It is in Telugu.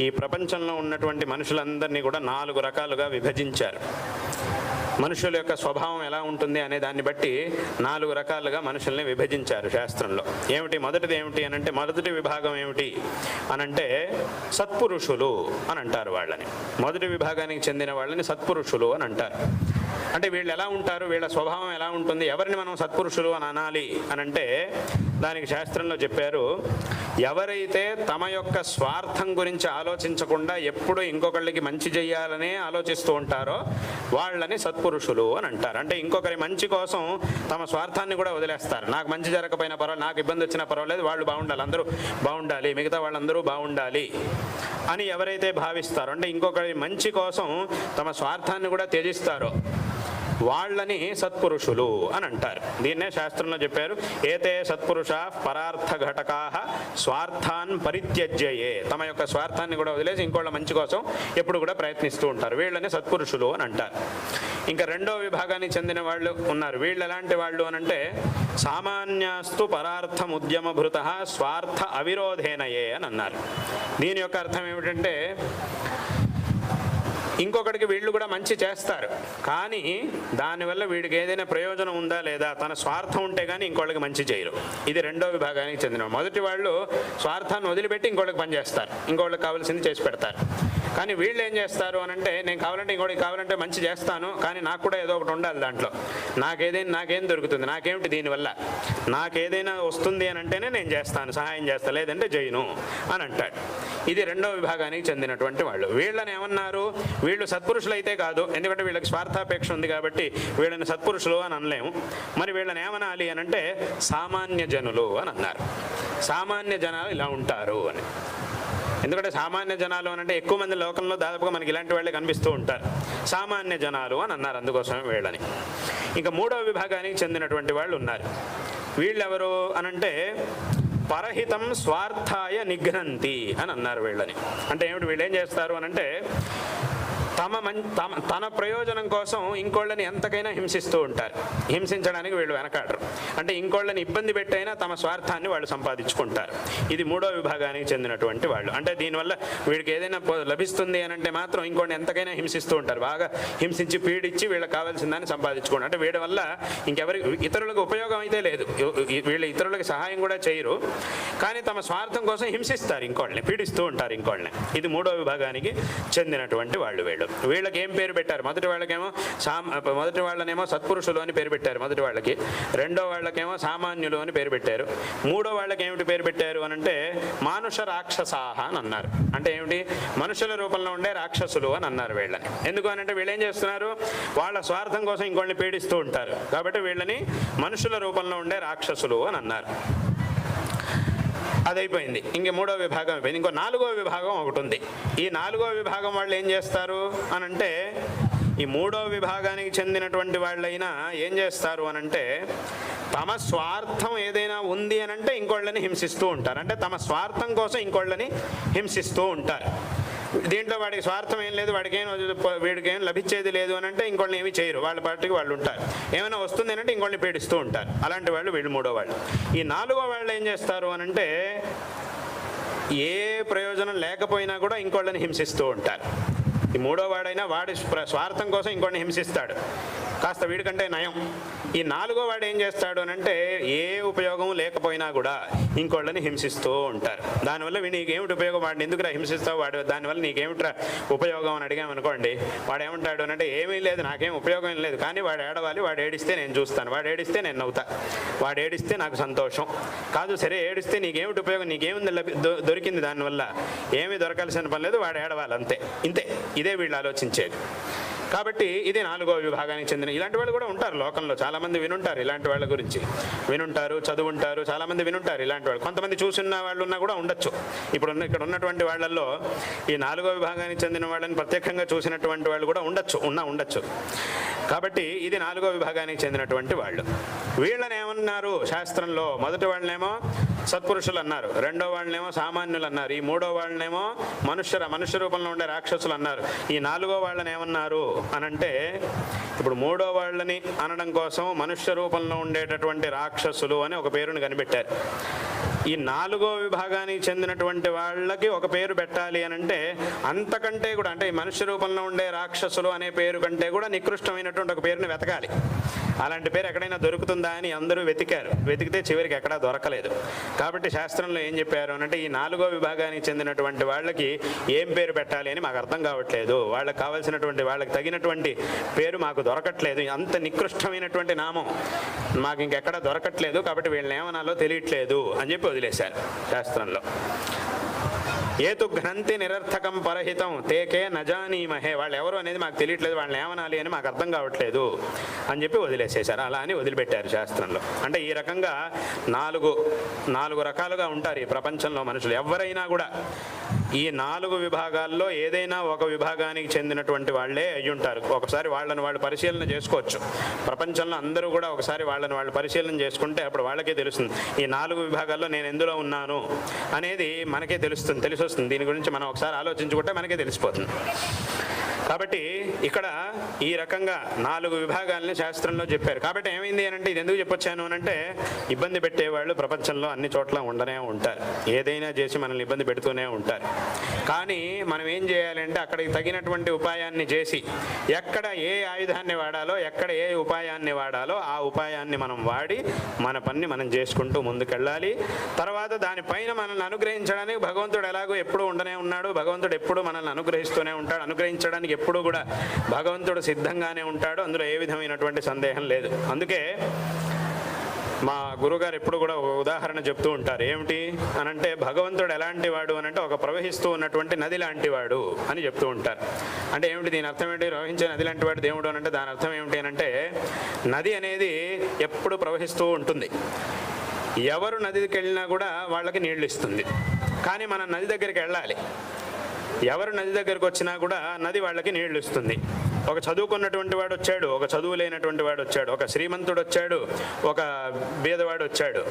ఈ ప్రపంచంలో ఉన్నటువంటి మనుషులందరినీ కూడా నాలుగు రకాలుగా విభజించారు. మనుషుల యొక్క స్వభావం ఎలా ఉంటుంది అనే దాన్ని బట్టి నాలుగు రకాలుగా మనుషుల్ని విభజించారు శాస్త్రంలో. ఏమిటి? మొదటిది ఏమిటి అని అంటే మొదటి విభాగం ఏమిటి అనంటే సత్పురుషులు అని అంటారు వాళ్ళని. మొదటి విభాగానికి చెందిన వాళ్ళని సత్పురుషులు అని అంటారు. అంటే వీళ్ళు ఎలా ఉంటారు? వీళ్ళ స్వభావం ఎలా ఉంటుంది? ఎవరిని మనం సత్పురుషులు అని అనాలి అని అంటే దానికి శాస్త్రంలో చెప్పారు ఎవరైతే తమ యొక్క స్వార్థం గురించి ఆలోచించకుండా ఎప్పుడు ఇంకొకళ్ళకి మంచి చేయాలనే ఆలోచిస్తూ ఉంటారో వాళ్ళని సత్పురుషులు అని అంటారు. అంటే ఇంకొకరి మంచి కోసం తమ స్వార్థాన్ని కూడా వదిలేస్తారు. నాకు మంచి జరగకపోయినా పర్వాలేదు నాకు ఇబ్బంది వచ్చినా పర్వాలేదు వాళ్ళు బాగుండాలి అందరూ బాగుండాలి మిగతా వాళ్ళందరూ బాగుండాలి. అని ఎవరైతే భావిస్తారో అంటే ఇంకొకరి మంచి కోసం తమ స్వార్థాన్ని కూడా త్యజిస్తారో వాళ్ళని సత్పురుషులు అని అంటారు. దీన్నే శాస్త్రంలో చెప్పారు ఏతే సత్పురుష పరార్థ ఘటకా స్వార్థాన్ పరిత్యజ్యయే. తమ యొక్క స్వార్థాన్ని కూడా వదిలేసి ఇంకోళ్ళ మంచి కోసం ఎప్పుడు కూడా ప్రయత్నిస్తూ ఉంటారు. వీళ్ళని సత్పురుషులు అని అంటారు. ఇంకా రెండో విభాగానికి చెందిన వాళ్ళు ఉన్నారు. వీళ్ళు ఎలాంటి వాళ్ళు అని అంటే సామాన్యాస్తు పరార్థం ఉద్యమభృత స్వార్థ అవిరోధేనయే అని అన్నారు. దీని యొక్క అర్థం ఏమిటంటే ఇంకొకటికి వీళ్ళు కూడా మంచి చేస్తారు కానీ దానివల్ల వీడికి ఏదైనా ప్రయోజనం ఉందా లేదా తన స్వార్థం ఉంటే కానీ ఇంకోళ్ళకి మంచి చేయరు. ఇది రెండో విభాగానికి చెందిన మొదటి వాళ్ళు స్వార్థాన్ని వదిలిపెట్టి ఇంకోళ్ళకి పనిచేస్తారు ఇంకోళ్ళకి కావాల్సింది చేసి పెడతారు. కానీ వీళ్ళు ఏం చేస్తారు అని అంటే నేను కావాలంటే ఇంకోటికి కావాలంటే మంచి చేస్తాను కానీ నాకు కూడా ఏదో ఒకటి ఉండాలి దాంట్లో. నాకేదైనా నాకేం దొరుకుతుంది? నాకేమిటి దీనివల్ల? నాకేదైనా వస్తుంది అని అంటేనే నేను చేస్తాను సహాయం చేస్తాను లేదంటే జైను అని అంటాడు. ఇది రెండవ విభాగానికి చెందినటువంటి వాళ్ళు. వీళ్ళని ఏమన్నారు? వీళ్ళు సత్పురుషులు అయితే కాదు ఎందుకంటే వీళ్ళకి స్వార్థాపేక్ష ఉంది కాబట్టి వీళ్ళని సత్పురుషులు అని అనలేము. మరి వీళ్ళని ఏమనాలి అని అంటే సామాన్య జనులు అని అన్నారు. సామాన్య జనాలు ఇలా ఉంటారు అని. ఎందుకంటే సామాన్య జనాలు అని అంటే ఎక్కువ మంది లోకంలో దాదాపుగా మనకి ఇలాంటి వాళ్ళే కనిపిస్తూ ఉంటారు. సామాన్య జనాలు అని అన్నారు అందుకోసమే వీళ్ళని. ఇంకా మూడవ విభాగానికి చెందినటువంటి వాళ్ళు ఉన్నారు. వీళ్ళెవరు అనంటే పరహితం స్వార్థాయ నిఘ్నంతి అని అన్నారు వీళ్ళని. అంటే ఏమిటి వీళ్ళు ఏం చేస్తారు అనంటే తమ మం తమ తన ప్రయోజనం కోసం ఇంకోళ్ళని ఎంతకైనా హింసిస్తూ ఉంటారు. హింసించడానికి వీళ్ళు వెనకాడరు. అంటే ఇంకోళ్ళని ఇబ్బంది పెట్టైనా తమ స్వార్థాన్ని వాళ్ళు సంపాదించుకుంటారు. ఇది మూడో విభాగానికి చెందినటువంటి వాళ్ళు. అంటే దీనివల్ల వీడికి ఏదైనా లభిస్తుంది అని అంటే మాత్రం ఇంకోళ్ళని ఎంతకైనా హింసిస్తూ ఉంటారు. బాగా హింసించి పీడించి వీళ్ళకి కావాల్సిన దాన్ని సంపాదించుకోండి అంటే వీడి వల్ల ఇంకెవరి ఇతరులకు ఉపయోగం అయితే లేదు. వీళ్ళు ఇతరులకు సహాయం కూడా చేయరు. కానీ తమ స్వార్థం కోసం హింసిస్తారు ఇంకోళ్ళని పీడిస్తూ ఉంటారు ఇంకోళ్ళని. ఇది మూడో విభాగానికి చెందినటువంటి వాళ్ళు వీళ్ళు. వీళ్ళకి ఏం పేరు పెట్టారు? మొదటి వాళ్ళకేమో సామ మొదటి వాళ్ళనేమో సత్పురుషులు అని పేరు పెట్టారు మొదటి వాళ్ళకి. రెండో వాళ్ళకేమో సామాన్యులు అని పేరు పెట్టారు. మూడో వాళ్ళకి ఏమిటి పేరు పెట్టారు అని అంటే మానుష రాక్షసాహ అని అన్నారు. అంటే ఏమిటి? మనుషుల రూపంలో ఉండే రాక్షసులు అని అన్నారు వీళ్ళని. ఎందుకు అని అంటే వీళ్ళు ఏం చేస్తున్నారు? వాళ్ళ స్వార్థం కోసం ఇంకొన్ని పీడిస్తూ ఉంటారు. కాబట్టి వీళ్ళని మనుషుల రూపంలో ఉండే రాక్షసులు అని అన్నారు. అదైపోయింది. ఇంక మూడో విభాగం అయిపోయింది. ఇంకో నాలుగో విభాగం ఒకటి ఉంది. ఈ నాలుగో విభాగం వాళ్ళు ఏం చేస్తారు అని అంటే ఈ మూడో విభాగానికి చెందినటువంటి వాళ్ళైనా ఏం చేస్తారు అనంటే తమ స్వార్థం ఏదైనా ఉంది అని అంటే ఇంకోళ్ళని హింసిస్తూ ఉంటారు. అంటే తమ స్వార్థం కోసం ఇంకోళ్ళని హింసిస్తూ ఉంటారు. దీంట్లో వాడికి స్వార్థం ఏం లేదు వాడికి ఏం వీడికి ఏం లభించేది లేదు అని అంటే ఇంకోళ్ళని ఏమీ చేయరు. వాళ్ళ పార్టీకి వాళ్ళు ఉంటారు. ఏమైనా వస్తుంది అంటే ఇంకోళ్ళని పీడిస్తూ ఉంటారు. అలాంటి వాళ్ళు వీళ్ళు మూడో వాళ్ళు. ఈ నాలుగో వాళ్ళు ఏం చేస్తారు అని అంటే ఏ ప్రయోజనం లేకపోయినా కూడా ఇంకోళ్ళని హింసిస్తూ ఉంటారు. ఈ మూడో వాడైనా వాడి స్వార్థం కోసం ఇంకోటిని హింసిస్తాడు. కాస్త వీడికంటే నయం. ఈ నాలుగో వాడు ఏం చేస్తాడు అని అంటే ఏ ఉపయోగం లేకపోయినా కూడా ఇంకోళ్ళని హింసిస్తూ ఉంటారు. దానివల్ల నీకేమిటి ఉపయోగం? వాడిని ఎందుకురా హింసిస్తావు? వాడు దానివల్ల నీకేమిట్రా ఉపయోగం అని అడిగామనుకోండి వాడు ఏమంటాడు అని అంటే ఏమీ లేదు నాకేం ఉపయోగం లేదు. కానీ వాడు ఏడవాలి వాడు ఏడిస్తే నేను చూస్తాను. వాడు ఏడిస్తే నేను నవ్వుతా. వాడు ఏడిస్తే నాకు సంతోషం. కాదు సరే ఏడిస్తే నీకేమిటి ఉపయోగం? నీకేముంది దొ- దొరికింది దానివల్ల? ఏమీ దొరకాల్సిన పని లేదు వాడు ఏడవాలి అంతే ఇంతే. ఇదే వీళ్ళు ఆలోచించేది. కాబట్టి ఇది నాలుగో విభాగానికి చెందిన ఇలాంటి వాళ్ళు కూడా ఉంటారు లోకంలో. చాలామంది వినుంటారు ఇలాంటి వాళ్ళ గురించి. వినుంటారు చదువుంటారు చాలామంది వినుంటారు ఇలాంటి వాళ్ళు. కొంతమంది చూసిన వాళ్ళు ఉన్నా కూడా ఉండొచ్చు. ఇప్పుడు ఉన్న ఇక్కడ ఉన్నటువంటి వాళ్ళల్లో ఈ నాలుగో విభాగానికి చెందిన వాళ్ళని ప్రత్యేకంగా చూసినటువంటి వాళ్ళు కూడా ఉండొచ్చు ఉన్నా ఉండొచ్చు. కాబట్టి ఇది నాలుగో విభాగానికి చెందినటువంటి వాళ్ళు. వీళ్ళని ఏమన్నారు శాస్త్రంలో మొదటి వాళ్ళనేమో సత్పురుషులు అన్నారు రెండో వాళ్ళనేమో సామాన్యులు అన్నారు ఈ మూడో వాళ్ళనేమో మనుష్య మనుష్య రూపంలో ఉండే రాక్షసులు అన్నారు ఈ నాలుగో వాళ్ళని ఏమన్నారు అనంటే ఇప్పుడు మూడో వాళ్ళని అనడం కోసం మనుష్య రూపంలో ఉండేటటువంటి రాక్షసులు అని ఒక పేరును కనిపెట్టారు. ఈ నాలుగో విభాగానికి చెందినటువంటి వాళ్ళకి ఒక పేరు పెట్టాలి అని అంటే అంతకంటే కూడా అంటే ఈ మనుష్య రూపంలో ఉండే రాక్షసులు అనే పేరు కంటే కూడా నికృష్టమైనటువంటి ఒక పేరుని వెతకాలి. అలాంటి పేరు ఎక్కడైనా దొరుకుతుందా అని అందరూ వెతికారు. వెతికితే చివరికి ఎక్కడా దొరకలేదు. కాబట్టి శాస్త్రంలో ఏం చెప్పారు అంటే ఈ నాలుగో విభాగానికి చెందినటువంటి వాళ్ళకి ఏం పేరు పెట్టాలి అని మాకు అర్థం కావట్లేదు. వాళ్ళకి కావాల్సినటువంటి వాళ్ళకి తగినటువంటి పేరు మాకు దొరకట్లేదు. అంత నికృష్టమైనటువంటి నామం మాకు ఇంకెక్కడ దొరకట్లేదు. కాబట్టి వీళ్ళని ఏమనాలో తెలియట్లేదు అని చెప్పి వదిలేశారు శాస్త్రంలో. ఏతు గ్రంథి నిరర్థకం పరహితం తేకే నజానీమహే వాళ్ళు ఎవరు అనేది మాకు తెలియట్లేదు వాళ్ళని ఏమనాలి అని మాకు అర్థం కావట్లేదు అని చెప్పి వదిలేసేశారు. అలా అని వదిలిపెట్టారు శాస్త్రంలో. అంటే ఈ రకంగా నాలుగు నాలుగు రకాలుగా ఉంటారు ఈ ప్రపంచంలో మనుషులు. ఎవరైనా కూడా ఈ నాలుగు విభాగాల్లో ఏదైనా ఒక విభాగానికి చెందినటువంటి వాళ్ళే అయి ఉంటారు ఒకసారి వాళ్ళని వాళ్ళు పరిశీలన చేసుకోవచ్చు. ప్రపంచంలో అందరూ కూడా ఒకసారి వాళ్ళని వాళ్ళు పరిశీలన చేసుకుంటే అప్పుడు వాళ్ళకే తెలుస్తుంది. ఈ నాలుగు విభాగాల్లో నేను ఎందులో ఉన్నాను అనేది మనకే తెలుస్తుంది తెలిసి వస్తుంది దీని గురించి మనం ఒకసారి ఆలోచించుకుంటే మనకే తెలిసిపోతుంది. కాబట్టి ఇక్కడ ఈ రకంగా నాలుగు విభాగాలని శాస్త్రంలో చెప్పారు. కాబట్టి ఏమైంది అని అంటే ఇది ఎందుకు చెప్పొచ్చాను అంటే ఇబ్బంది పెట్టేవాళ్ళు ప్రపంచంలో అన్ని చోట్ల ఉండనే ఉంటారు. ఏదైనా చేసి మనల్ని ఇబ్బంది పెడుతూనే ఉంటారు. కానీ మనం ఏం చేయాలంటే అక్కడికి తగినటువంటి ఉపాయాన్ని చేసి ఎక్కడ ఏ ఆయుధాన్ని వాడాలో ఎక్కడ ఏ ఉపాయాన్ని వాడాలో ఆ ఉపాయాన్ని మనం వాడి మన పని మనం చేసుకుంటూ ముందుకెళ్ళాలి. తర్వాత దానిపైన మనల్ని అనుగ్రహించడానికి భగవంతుడు ఎలాగో ఎప్పుడూ ఉండనే ఉన్నాడు. భగవంతుడు ఎప్పుడు మనల్ని అనుగ్రహిస్తూనే ఉంటాడు. అనుగ్రహించడానికి ఎప్పుడు కూడా భగవంతుడు సిద్ధంగానే ఉంటాడు. అందులో ఏ విధమైనటువంటి సందేహం లేదు. అందుకే మా గురుగారు ఎప్పుడు కూడా ఒక ఉదాహరణ చెప్తూ ఉంటారు. ఏమిటి అని అంటే భగవంతుడు ఎలాంటి వాడు అని అంటే ఒక ప్రవహిస్తూ ఉన్నటువంటి నది లాంటి వాడు అని చెప్తూ ఉంటారు. అంటే ఏమిటి దీని అర్థం ఏంటి? ప్రవహించే నది లాంటి వాడు దేవుడు అని అంటే దాని అర్థం ఏమిటి అని అంటే నది అనేది ఎప్పుడు ప్రవహిస్తూ ఉంటుంది. ఎవరు నదికి వెళ్ళినా కూడా వాళ్ళకి నీళ్ళు ఇస్తుంది. కానీ మనం నది దగ్గరికి వెళ్ళాలి. ఎవరు నది దగ్గరకు వచ్చినా కూడా నది వాళ్ళకి నీళ్ళు ఇస్తుంది. ఒక చదువుకున్నటువంటి వాడు వచ్చాడు ఒక చదువు లేనటువంటి వాడు వచ్చాడు ఒక శ్రీమంతుడు వచ్చాడు ఒక బీదవాడు వచ్చాడు.